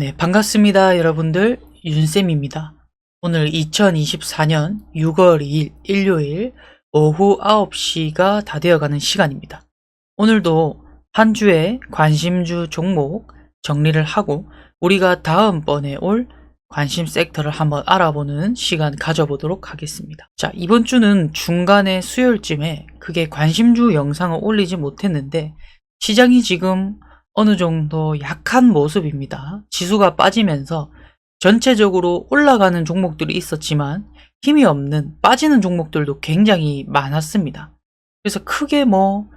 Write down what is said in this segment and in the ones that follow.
네, 반갑습니다, 여러분들. 윤쌤입니다. 오늘 2024년 6월 2일 일요일 오후 9시가 다 되어가는 시간입니다. 오늘도 한 주의 관심주 종목 정리를 하고 우리가 다음번에 올 관심 섹터를 한번 알아보는 시간 가져보도록 하겠습니다. 자, 이번 주는 중간에 수요일쯤에 그게 관심주 영상을 올리지 못했는데 시장이 지금 어느 정도 약한 모습입니다. 지수가 빠지면서 전체적으로 올라가는 종목들이 있었지만 힘이 없는 빠지는 종목들도 굉장히 많았습니다. 그래서 크게 뭐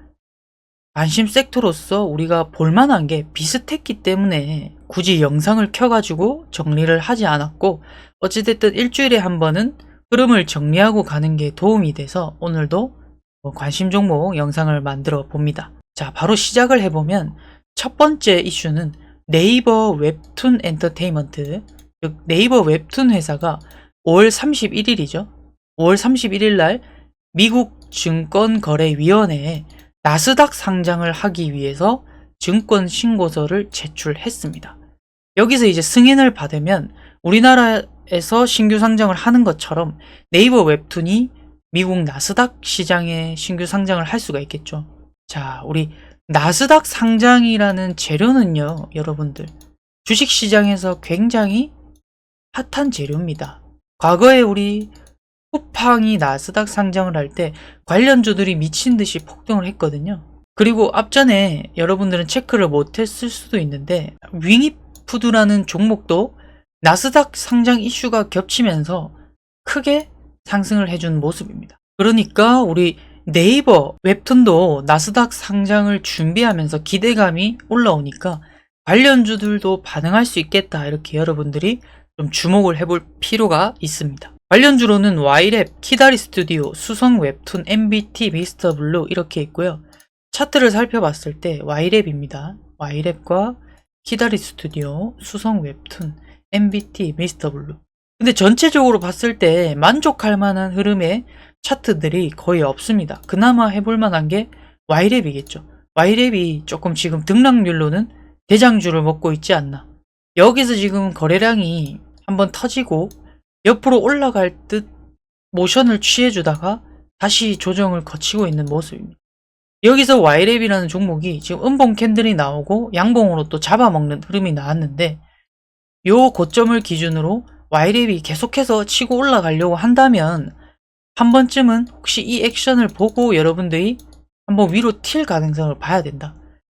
관심 섹터로서 우리가 볼만한 게 비슷했기 때문에 굳이 영상을 켜가지고 정리를 하지 않았고 어찌됐든 일주일에 한 번은 흐름을 정리하고 가는 게 도움이 돼서 오늘도 뭐 관심 종목 영상을 만들어 봅니다. 자, 바로 시작을 해보면 첫 번째 이슈는 네이버 웹툰 엔터테인먼트, 즉 네이버 웹툰 회사가 5월 31일이죠. 5월 31일 날 미국 증권거래위원회에 나스닥 상장을 하기 위해서 증권 신고서를 제출했습니다. 여기서 이제 승인을 받으면 우리나라에서 신규 상장을 하는 것처럼 네이버 웹툰이 미국 나스닥 시장에 신규 상장을 할 수가 있겠죠. 자, 우리 나스닥 상장이라는 재료는요, 여러분들. 주식 시장에서 굉장히 핫한 재료입니다. 과거에 우리 쿠팡이 나스닥 상장을 할 때 관련주들이 미친 듯이 폭등을 했거든요. 그리고 앞전에 여러분들은 체크를 못했을 수도 있는데 윙이푸드라는 종목도 나스닥 상장 이슈가 겹치면서 크게 상승을 해준 모습입니다. 그러니까 우리 네이버 웹툰도 나스닥 상장을 준비하면서 기대감이 올라오니까 관련주들도 반응할 수 있겠다 이렇게 여러분들이 좀 주목을 해볼 필요가 있습니다. 관련주로는 와이랩, 키다리 스튜디오, 수성 웹툰, MBT, 미스터 블루 이렇게 있고요. 차트를 살펴봤을 때 와이랩입니다. 와이랩과 키다리 스튜디오, 수성 웹툰, MBT, 미스터 블루. 근데 전체적으로 봤을 때 만족할 만한 흐름의 차트들이 거의 없습니다. 그나마 해볼 만한 게 와이랩이겠죠. 와이랩이 조금 지금 등락률로는 대장주를 먹고 있지 않나. 여기서 지금 거래량이 한번 터지고 옆으로 올라갈 듯 모션을 취해주다가 다시 조정을 거치고 있는 모습입니다. 여기서 와이랩이라는 종목이 지금 음봉 캔들이 나오고 양봉으로 또 잡아먹는 흐름이 나왔는데 요 고점을 기준으로 와이랩이 계속해서 치고 올라가려고 한다면 한 번쯤은 혹시 이 액션을 보고 여러분들이 한번 위로 튈 가능성을 봐야 된다.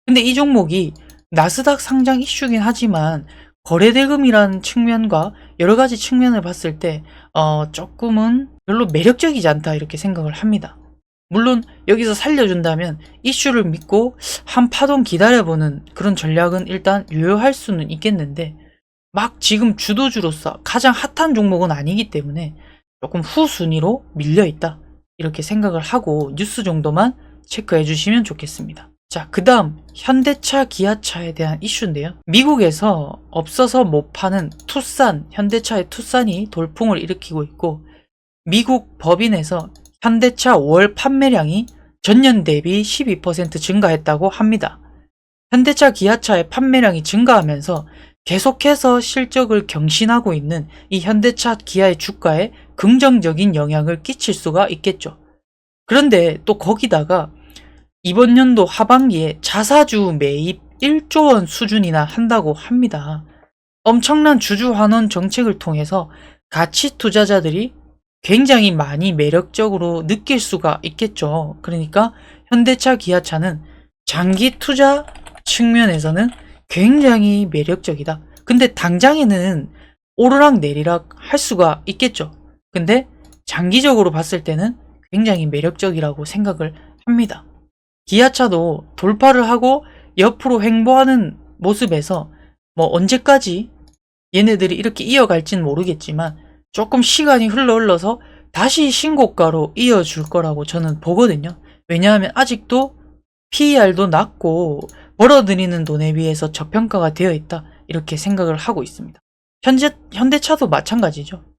근데 이 종목이 나스닥 상장 이슈긴 하지만 거래대금이라는 측면과 여러 가지 측면을 봤을 때, 어, 조금은 별로 매력적이지 않다 이렇게 생각을 합니다. 물론 여기서 살려준다면 이슈를 믿고 한 파동 기다려보는 그런 전략은 일단 유효할 수는 있겠는데, 막 지금 주도주로서 가장 핫한 종목은 아니기 때문에 조금 후 순위로 밀려 있다. 이렇게 생각을 하고 뉴스 정도만 체크해 주시면 좋겠습니다. 자, 그 다음, 현대차, 기아차에 대한 이슈인데요. 미국에서 없어서 못 파는 투싼, 현대차의 투싼이 돌풍을 일으키고 있고, 미국 법인에서 현대차 5월 판매량이 전년 대비 12% 증가했다고 합니다. 현대차, 기아차의 판매량이 증가하면서 계속해서 실적을 경신하고 있는 이 현대차, 기아의 주가에 긍정적인 영향을 끼칠 수가 있겠죠. 그런데 또 거기다가 이번 연도 하반기에 자사주 매입 1조 원 수준이나 한다고 합니다. 엄청난 주주 환원 정책을 통해서 가치 투자자들이 굉장히 많이 매력적으로 느낄 수가 있겠죠. 그러니까 현대차, 기아차는 장기 투자 측면에서는 굉장히 매력적이다. 근데 당장에는 오르락 내리락 할 수가 있겠죠. 근데 장기적으로 봤을 때는 굉장히 매력적이라고 생각을 합니다. 기아차도 돌파를 하고 옆으로 횡보하는 모습에서 뭐 언제까지 얘네들이 이렇게 이어갈지는 모르겠지만 조금 시간이 흘러 흘러서 다시 신고가로 이어줄 거라고 저는 보거든요. 왜냐하면 아직도 PER도 낮고 벌어들이는 돈에 비해서 저평가가 되어 있다. 이렇게 생각을 하고 있습니다. 현재, 현대차도 마찬가지죠.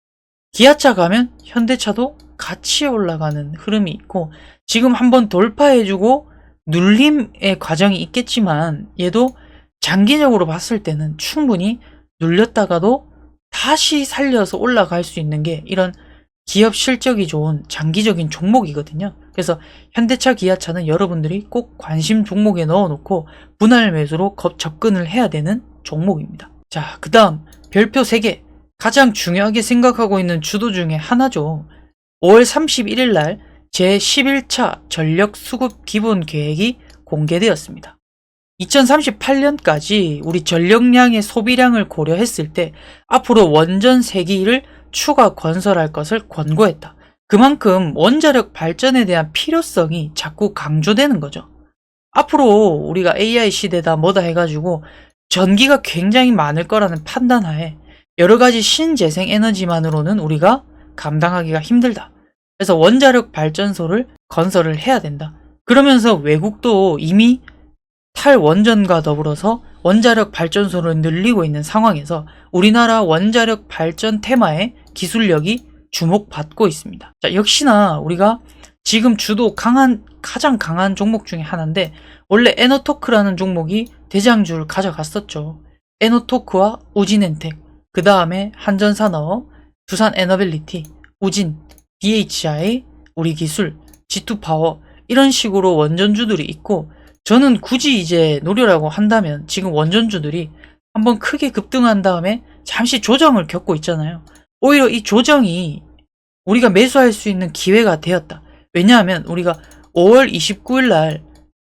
기아차 가면 현대차도 같이 올라가는 흐름이 있고 지금 한번 돌파해주고 눌림의 과정이 있겠지만 얘도 장기적으로 봤을 때는 충분히 눌렸다가도 다시 살려서 올라갈 수 있는 게 이런 기업 실적이 좋은 장기적인 종목이거든요. 그래서 현대차, 기아차는 여러분들이 꼭 관심 종목에 넣어놓고 분할 매수로 거- 접근을 해야 되는 종목입니다. 자, 그 다음 별표 3개. 가장 중요하게 생각하고 있는 주도 중에 하나죠. 5월 31일 날 제11차 전력 수급 기본 계획이 공개되었습니다. 2038년까지 우리 전력량의 소비량을 고려했을 때 앞으로 원전 3기를 추가 건설할 것을 권고했다. 그만큼 원자력 발전에 대한 필요성이 자꾸 강조되는 거죠. 앞으로 우리가 AI 시대다 뭐다 해가지고 전기가 굉장히 많을 거라는 판단하에 여러 가지 신재생 에너지만으로는 우리가 감당하기가 힘들다. 그래서 원자력 발전소를 건설을 해야 된다. 그러면서 외국도 이미 탈원전과 더불어서 원자력 발전소를 늘리고 있는 상황에서 우리나라 원자력 발전 테마의 기술력이 주목받고 있습니다. 자, 역시나 우리가 지금 주도 강한, 가장 강한 종목 중에 하나인데, 원래 에너토크라는 종목이 대장주를 가져갔었죠. 에너토크와 우진엔텍, 그 다음에 한전산업, 두산 에너빌리티, 우진, DHI, 우리 기술, G2파워, 이런 식으로 원전주들이 있고, 저는 굳이 이제 노려라고 한다면 지금 원전주들이 한번 크게 급등한 다음에 잠시 조정을 겪고 있잖아요. 오히려 이 조정이 우리가 매수할 수 있는 기회가 되었다. 왜냐하면 우리가 5월 29일 날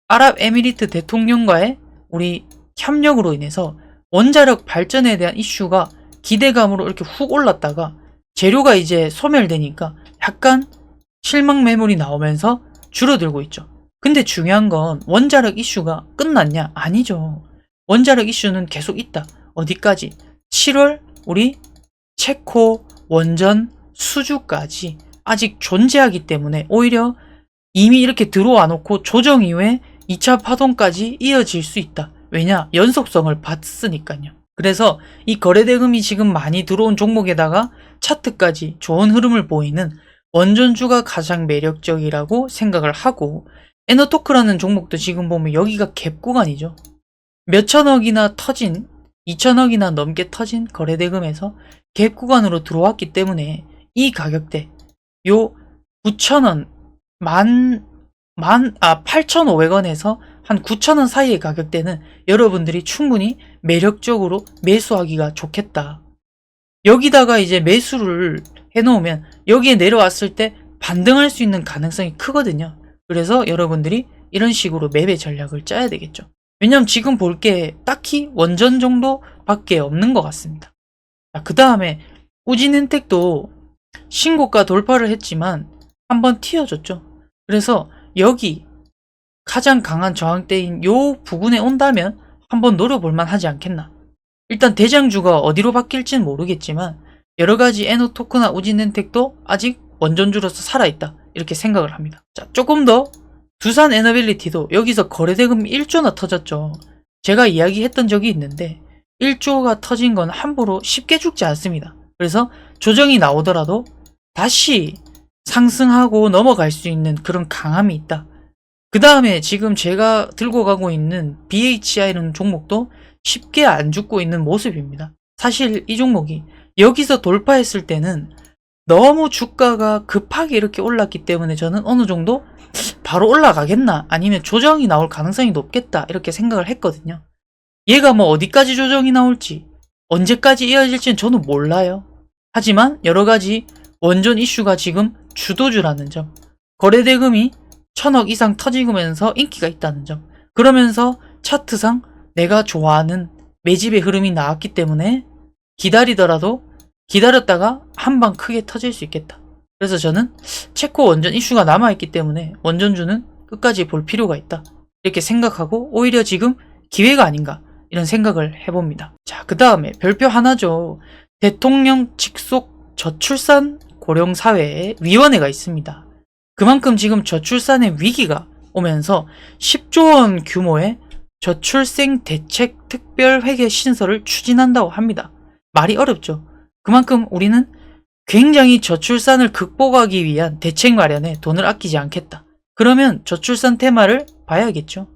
아랍에미리트 대통령과의 우리 협력으로 인해서 원자력 발전에 대한 이슈가 기대감으로 이렇게 훅 올랐다가 재료가 이제 소멸되니까 약간 실망 매물이 나오면서 줄어들고 있죠. 근데 중요한 건 원자력 이슈가 끝났냐? 아니죠. 원자력 이슈는 계속 있다. 어디까지? 7월 우리 체코 원전 수주까지 아직 존재하기 때문에 오히려 이미 이렇게 들어와 놓고 조정 이후에 2차 파동까지 이어질 수 있다. 왜냐? 연속성을 봤으니까요. 그래서 이 거래대금이 지금 많이 들어온 종목에다가 차트까지 좋은 흐름을 보이는 원전주가 가장 매력적이라고 생각을 하고 에너토크라는 종목도 지금 보면 여기가 갭 구간이죠. 몇천억이나 터진 2천억이나 넘게 터진 거래대금에서 갭 구간으로 들어왔기 때문에 이 가격대 요 9천원 만, 만, 아, 8,500원에서 한 9,000원 사이의 가격대는 여러분들이 충분히 매력적으로 매수하기가 좋겠다. 여기다가 이제 매수를 해놓으면 여기에 내려왔을 때 반등할 수 있는 가능성이 크거든요. 그래서 여러분들이 이런 식으로 매매 전략을 짜야 되겠죠. 왜냐면 지금 볼 게 딱히 원전 정도 밖에 없는 것 같습니다. 그 다음에 우진은택도 신고가 돌파를 했지만 한번 튀어줬죠. 그래서 여기 가장 강한 저항대인 요 부근에 온다면 한번 노려볼만 하지 않겠나. 일단 대장주가 어디로 바뀔지는 모르겠지만 여러 가지 에노 토크나 우진엔텍도 아직 원전주로서 살아있다. 이렇게 생각을 합니다. 자, 조금 더 두산 에너빌리티도 여기서 거래대금 1조나 터졌죠. 제가 이야기했던 적이 있는데 1조가 터진 건 함부로 쉽게 죽지 않습니다. 그래서 조정이 나오더라도 다시 상승하고 넘어갈 수 있는 그런 강함이 있다. 그 다음에 지금 제가 들고 가고 있는 BHI라는 종목도 쉽게 안 죽고 있는 모습입니다. 사실 이 종목이 여기서 돌파했을 때는 너무 주가가 급하게 이렇게 올랐기 때문에 저는 어느 정도 바로 올라가겠나 아니면 조정이 나올 가능성이 높겠다 이렇게 생각을 했거든요. 얘가 뭐 어디까지 조정이 나올지 언제까지 이어질지는 저는 몰라요. 하지만 여러 가지 원전 이슈가 지금 주도주라는 점, 거래대금이 천억 이상 터지면서 인기가 있다는 점, 그러면서 차트상 내가 좋아하는 매집의 흐름이 나왔기 때문에 기다리더라도 기다렸다가 한 방 크게 터질 수 있겠다. 그래서 저는 체코 원전 이슈가 남아있기 때문에 원전주는 끝까지 볼 필요가 있다. 이렇게 생각하고 오히려 지금 기회가 아닌가 이런 생각을 해봅니다. 자, 그 다음에 별표 하나죠. 대통령 직속 저출산 고령사회에 위원회가 있습니다. 그만큼 지금 저출산의 위기가 오면서 10조 원 규모의 저출생 대책 특별 회계 신설을 추진한다고 합니다. 말이 어렵죠. 그만큼 우리는 굉장히 저출산을 극복하기 위한 대책 마련에 돈을 아끼지 않겠다. 그러면 저출산 테마를 봐야겠죠.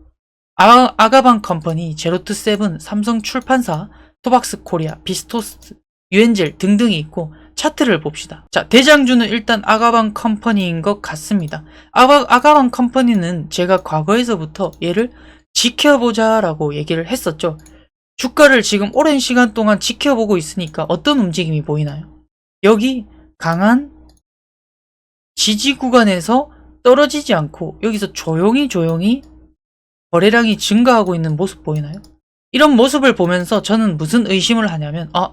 아, 아가방 컴퍼니, 제로투세븐, 삼성 출판사, 토박스 코리아, 비스토스, 유엔젤 등등이 있고 차트를 봅시다. 자, 대장주는 일단 아가방 컴퍼니인 것 같습니다. 아가, 아가방 컴퍼니는 제가 과거에서부터 얘를 지켜보자 라고 얘기를 했었죠. 주가를 지금 오랜 시간 동안 지켜보고 있으니까 어떤 움직임이 보이나요? 여기 강한 지지 구간에서 떨어지지 않고 여기서 조용히 조용히 거래량이 증가하고 있는 모습 보이나요? 이런 모습을 보면서 저는 무슨 의심을 하냐면 아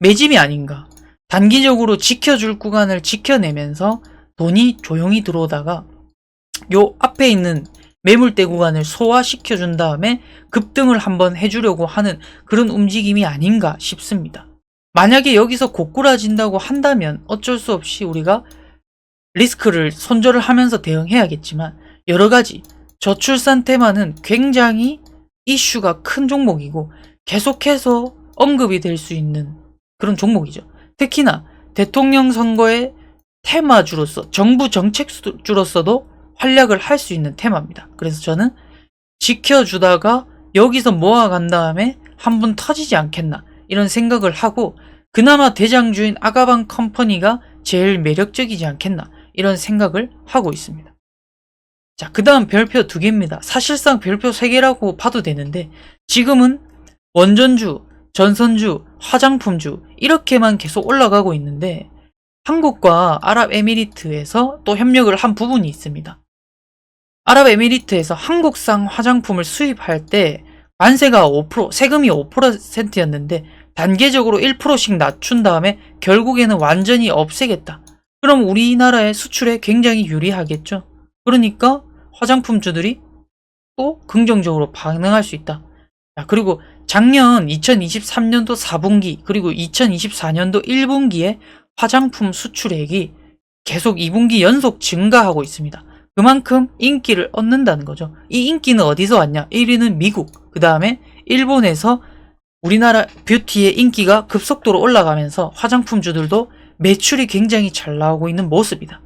매집이 아닌가 단기적으로 지켜줄 구간을 지켜내면서 돈이 조용히 들어오다가 요 앞에 있는 매물대 구간을 소화시켜 준 다음에 급등을 한번 해주려고 하는 그런 움직임이 아닌가 싶습니다. 만약에 여기서 고꾸라진다고 한다면 어쩔 수 없이 우리가 리스크를 손절을 하면서 대응해야겠지만 여러 가지 저출산 테마는 굉장히 이슈가 큰 종목이고 계속해서 언급이 될 수 있는 그런 종목이죠. 특히나 대통령 선거의 테마주로서 정부 정책주로서도 활약을 할 수 있는 테마입니다. 그래서 저는 지켜주다가 여기서 모아간 다음에 한 번 터지지 않겠나 이런 생각을 하고 그나마 대장주인 아가방 컴퍼니가 제일 매력적이지 않겠나 이런 생각을 하고 있습니다. 자, 그 다음 별표 두 개입니다. 사실상 별표 세 개라고 봐도 되는데, 지금은 원전주, 전선주, 화장품주, 이렇게만 계속 올라가고 있는데, 한국과 아랍에미리트에서 또 협력을 한 부분이 있습니다. 아랍에미리트에서 한국산 화장품을 수입할 때 관세가 5%, 세금이 5%였는데 단계적으로 1%씩 낮춘 다음에 결국에는 완전히 없애겠다. 그럼 우리나라의 수출에 굉장히 유리하겠죠. 그러니까 화장품주들이 또 긍정적으로 반응할 수 있다. 자, 그리고 작년 2023년도 4분기 그리고 2024년도 1분기에 화장품 수출액이 계속 2분기 연속 증가하고 있습니다. 그만큼 인기를 얻는다는 거죠. 이 인기는 어디서 왔냐? 1위는 미국, 그 다음에 일본에서 우리나라 뷰티의 인기가 급속도로 올라가면서 화장품주들도 매출이 굉장히 잘 나오고 있는 모습이다.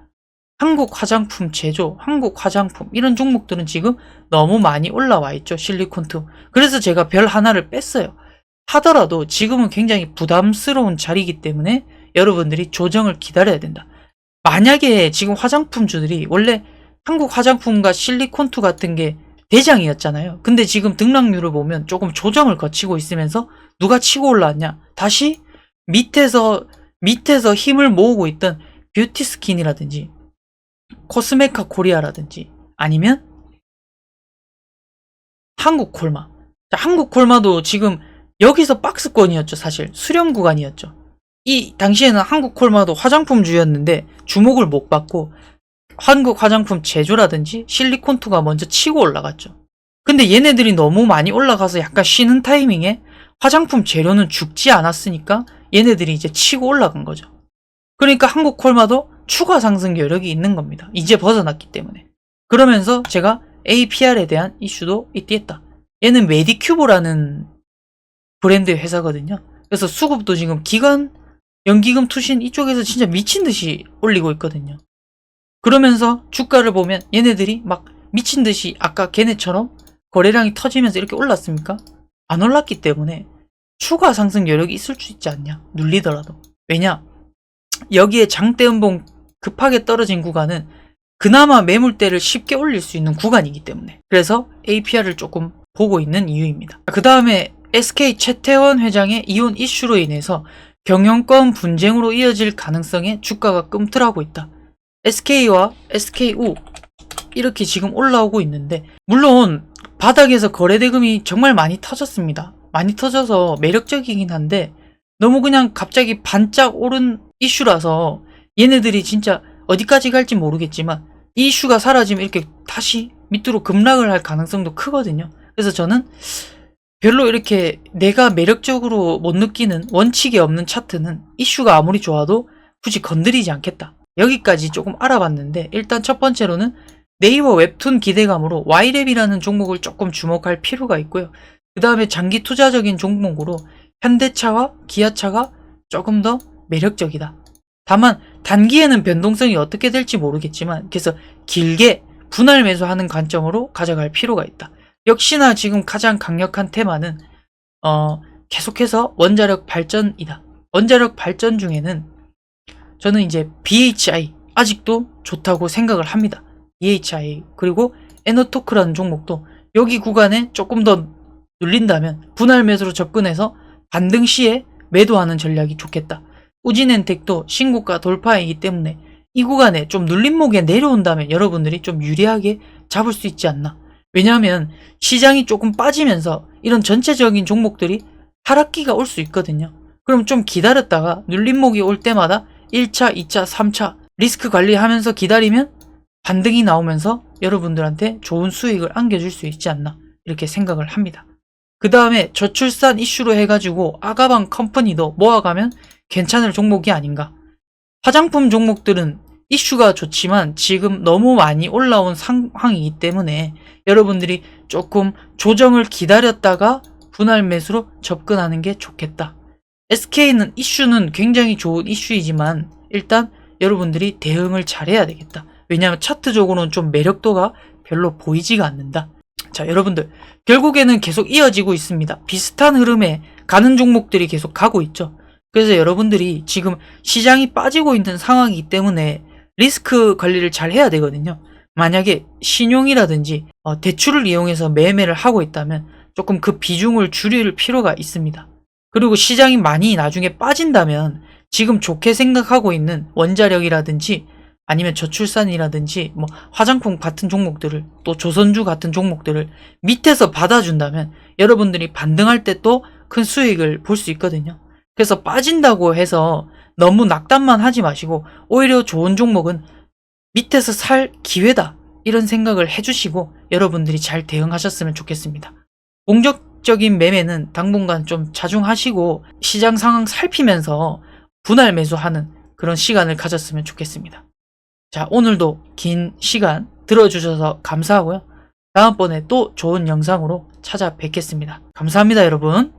한국 화장품 제조, 한국 화장품 이런 종목들은 지금 너무 많이 올라와 있죠. 실리콘투. 그래서 제가 별 하나를 뺐어요. 하더라도 지금은 굉장히 부담스러운 자리이기 때문에 여러분들이 조정을 기다려야 된다. 만약에 지금 화장품주들이 원래 한국 화장품과 실리콘투 같은 게 대장이었잖아요. 근데 지금 등락률을 보면 조금 조정을 거치고 있으면서 누가 치고 올라왔냐? 다시 밑에서 밑에서 힘을 모으고 있던 뷰티 스킨이라든지 코스메카 코리아라든지 아니면 한국 콜마. 자, 한국 콜마도 지금 여기서 박스권이었죠, 사실. 수렴 구간이었죠. 이 당시에는 한국 콜마도 화장품주였는데 주목을 못 받고 한국 화장품 제조라든지 실리콘투가 먼저 치고 올라갔죠. 근데 얘네들이 너무 많이 올라가서 약간 쉬는 타이밍에 화장품 재료는 죽지 않았으니까 얘네들이 이제 치고 올라간 거죠. 그러니까 한국 콜마도 추가 상승 여력이 있는 겁니다. 이제 벗어났기 때문에. 그러면서 제가 APR에 대한 이슈도 있디했다. 얘는 메디큐브라는 브랜드의 회사거든요. 그래서 수급도 지금 기관, 연기금 투신 이쪽에서 진짜 미친 듯이 올리고 있거든요. 그러면서 주가를 보면 얘네들이 막 미친 듯이 아까 걔네처럼 거래량이 터지면서 이렇게 올랐습니까? 안 올랐기 때문에 추가 상승 여력이 있을 수 있지 않냐? 눌리더라도. 왜냐? 여기에 장대 연봉 급하게 떨어진 구간은 그나마 매물대를 쉽게 올릴 수 있는 구간이기 때문에. 그래서 APR을 조금 보고 있는 이유입니다. 그 다음에 SK 최태원 회장의 이혼 이슈로 인해서 경영권 분쟁으로 이어질 가능성에 주가가 끔틀하고 있다. SK와 SKU 이렇게 지금 올라오고 있는데 물론 바닥에서 거래대금이 정말 많이 터졌습니다. 많이 터져서 매력적이긴 한데 너무 그냥 갑자기 반짝 오른 이슈라서 얘네들이 진짜 어디까지 갈지 모르겠지만 이 이슈가 사라지면 이렇게 다시 밑으로 급락을 할 가능성도 크거든요. 그래서 저는 별로 이렇게 내가 매력적으로 못 느끼는 원칙이 없는 차트는 이슈가 아무리 좋아도 굳이 건드리지 않겠다. 여기까지 조금 알아봤는데 일단 첫 번째로는 네이버 웹툰 기대감으로 Y랩이라는 종목을 조금 주목할 필요가 있고요. 그 다음에 장기 투자적인 종목으로 현대차와 기아차가 조금 더 매력적이다. 다만 단기에는 변동성이 어떻게 될지 모르겠지만 그래서 길게 분할 매수하는 관점으로 가져갈 필요가 있다. 역시나 지금 가장 강력한 테마는 어 계속해서 원자력 발전이다. 원자력 발전 중에는 저는 이제 BHI 아직도 좋다고 생각을 합니다. BHI 그리고 에너토크라는 종목도 여기 구간에 조금 더 눌린다면 분할 매수로 접근해서 반등 시에 매도하는 전략이 좋겠다. 우진엔텍도 신고가 돌파이기 때문에 이 구간에 좀 눌림목에 내려온다면 여러분들이 좀 유리하게 잡을 수 있지 않나. 왜냐하면 시장이 조금 빠지면서 이런 전체적인 종목들이 하락기가 올 수 있거든요. 그럼 좀 기다렸다가 눌림목이 올 때마다 1차, 2차, 3차 리스크 관리하면서 기다리면 반등이 나오면서 여러분들한테 좋은 수익을 안겨줄 수 있지 않나 이렇게 생각을 합니다. 그 다음에 저출산 이슈로 해가지고 아가방 컴퍼니도 모아가면 괜찮을 종목이 아닌가. 화장품 종목들은 이슈가 좋지만 지금 너무 많이 올라온 상황이기 때문에 여러분들이 조금 조정을 기다렸다가 분할 매수로 접근하는 게 좋겠다. SK는 이슈는 굉장히 좋은 이슈이지만 일단 여러분들이 대응을 잘해야 되겠다. 왜냐하면 차트적으로는 좀 매력도가 별로 보이지가 않는다. 자, 여러분들 결국에는 계속 이어지고 있습니다. 비슷한 흐름에 가는 종목들이 계속 가고 있죠. 그래서 여러분들이 지금 시장이 빠지고 있는 상황이기 때문에 리스크 관리를 잘 해야 되거든요. 만약에 신용이라든지 어, 대출을 이용해서 매매를 하고 있다면 조금 그 비중을 줄일 필요가 있습니다. 그리고 시장이 많이 나중에 빠진다면 지금 좋게 생각하고 있는 원자력이라든지 아니면 저출산이라든지 뭐 화장품 같은 종목들을 또 조선주 같은 종목들을 밑에서 받아준다면 여러분들이 반등할 때 또 큰 수익을 볼 수 있거든요. 그래서 빠진다고 해서 너무 낙담만 하지 마시고 오히려 좋은 종목은 밑에서 살 기회다 이런 생각을 해주시고 여러분들이 잘 대응하셨으면 좋겠습니다. 공격적인 매매는 당분간 좀 자중하시고 시장 상황 살피면서 분할 매수하는 그런 시간을 가졌으면 좋겠습니다. 자, 오늘도 긴 시간 들어주셔서 감사하고요. 다음번에 또 좋은 영상으로 찾아뵙겠습니다. 감사합니다, 여러분.